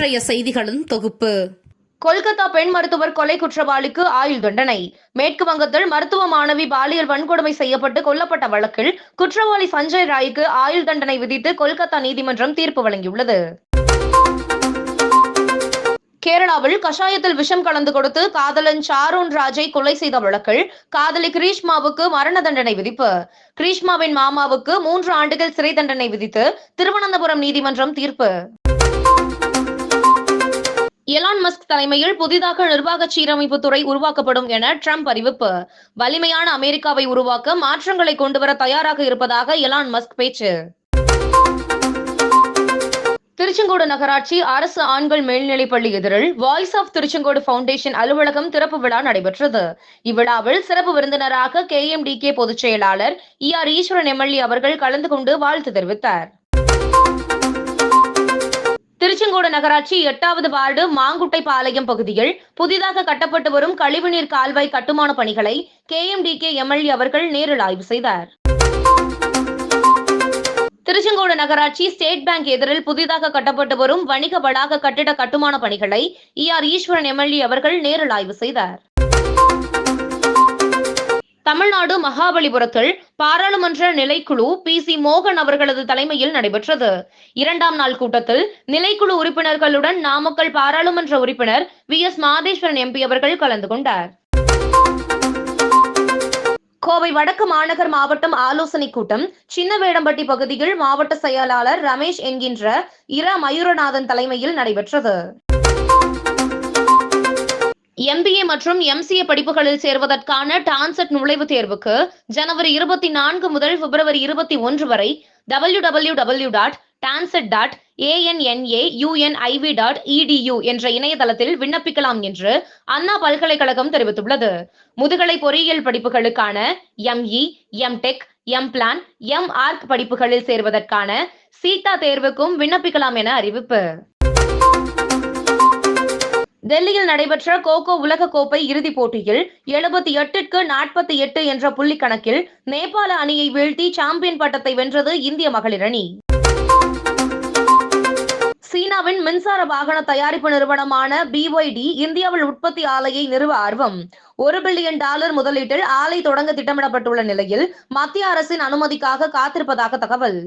இன்றைய செய்திகளின் தொகுப்பு. கொல்கத்தா பெண் மருத்துவர் கொலை குற்றவாளிக்கு ஆயுள் தண்டனை. மேற்கு வங்கத்தில் மருத்துவ மாணவி பாலியல் வன்கொடுமை செய்யப்பட்டு கொல்லப்பட்ட வழக்கில் குற்றவாளி சஞ்சய் ராய்க்கு ஆயுள் தண்டனை விதித்து கொல்கத்தா நீதிமன்றம் தீர்ப்பு வழங்கியுள்ளது. கேரளாவில் கஷாயத்தில் விஷம் கலந்து கொடுத்து காதலன் சாரோன் ராஜை கொலை செய்த வழக்கில் காதலி கிரீஷ்மாவுக்கு மரண தண்டனை விதிப்பு. கிரீஷ்மாவின் மாமாவுக்கு மூன்று ஆண்டுகள் சிறை தண்டனை விதித்து திருவனந்தபுரம் நீதிமன்றம் தீர்ப்பு. எலான் மஸ்க் தலைமையில் புதிதாக நிர்வாக சீரமைப்பு துறை உருவாக்கப்படும் என ட்ரம்ப் அறிவிப்பு. வலிமையான அமெரிக்காவை உருவாக்க மாற்றங்களை கொண்டுவர தயாராக இருப்பதாக எலான் மஸ்க் பேச்சு. திருச்செங்கோடு நகராட்சி அரசு ஆண்கள் மேல்நிலைப்பள்ளி எதிரில் வாய்ஸ் ஆஃப் திருச்செங்கோடு ஃபவுண்டேஷன் அலுவலகம் திறப்பு விழா நடைபெற்றது. இவ்விழாவில் சிறப்பு விருந்தினராக கே எம் டி கே பொதுச் செயலாளர் இ ஆர் ஈஸ்வரன் எம்எல்ஏ அவர்கள் கலந்து கொண்டு வாழ்த்து தெரிவித்தார். திருச்செங்கோடு நகராட்சி எட்டாவது வார்டு மாங்குட்டை பாளையம் பகுதியில் புதிதாக கட்டப்பட்டு வரும் கழிவுநீர் கால்வாய் கட்டுமான பணிகளை K M D K MLA அவர்கள் நேரில் ஆய்வு செய்தார். திருச்செங்கோடு நகராட்சி ஸ்டேட் பேங்க் எதிரில் புதிதாக கட்டப்பட்டு வரும் வணிக வளாக கட்டிட கட்டுமான பணிகளை இ ஆர் ஈஸ்வரன் எம்எல்ஏ அவர்கள் நேரில் ஆய்வு செய்தார். தமிழ்நாடு மகாபலிபுரத்தில் பாராளுமன்ற நிலைக்குழு பி. சி. மோகன் அவர்களது தலைமையில் நடைபெற்றது. இரண்டாம் நாள் கூட்டத்தில் நிலைக்குழு உறுப்பினர்களுடன் நாமக்கல் பாராளுமன்ற உறுப்பினர் வி. எஸ். மாதேஸ்வரன் எம்பி அவர்கள் கலந்து கொண்டார். கோவை வடக்கு மாநகர் மாவட்டம் ஆலோசனை கூட்டம் சின்னவேடம்பட்டி பகுதியில் மாவட்ட செயலாளர் ரமேஷ் என்கின்ற இரா மயூரநாதன் தலைமையில் நடைபெற்றது. எம்பிஏ மற்றும் எம்சிஏ படிப்புகளில் சேர்வதற்கான டான்செட் நுழைவுத் தேர்வுக்கு ஜனவரி இருபத்தி நான்கு முதல் பிப்ரவரி இருபத்தி ஒன்று வரை W W W dot TANCET dot ANNA UNIV dot EDU என்ற இணையதளத்தில் விண்ணப்பிக்கலாம் என்று அண்ணா பல்கலைக்கழகம் தெரிவித்துள்ளது. முதுகலை பொறியியல் படிப்புகளுக்கான ME M Tech M plan M arch படிப்புகளில் சேர்வதற்கான சீட்டா தேர்வுக்கும் விண்ணப்பிக்கலாம் என அறிவிப்பு. டெல்லியில் நடைபெற்ற கோகோ உலக கோப்பை இறுதிப் போட்டியில் எழுபத்தி எட்டுக்கு நாற்பத்தி எட்டு என்ற புள்ளி கணக்கில் நேபாள அணியை வீழ்த்தி சாம்பியன் பட்டத்தை வென்றது இந்திய மகளிர் அணி. சீனாவின் மின்சார வாகன தயாரிப்பு நிறுவனமான பிஒய்டி இந்தியாவில் உற்பத்தி ஆலையை நிறுவ ஆர்வம். ஒரு பில்லியன் டாலர் முதலீட்டில் ஆலை தொடங்க திட்டமிடப்பட்டுள்ள நிலையில் மத்திய அரசின் அனுமதிக்காக காத்திருப்பதாக தகவல்.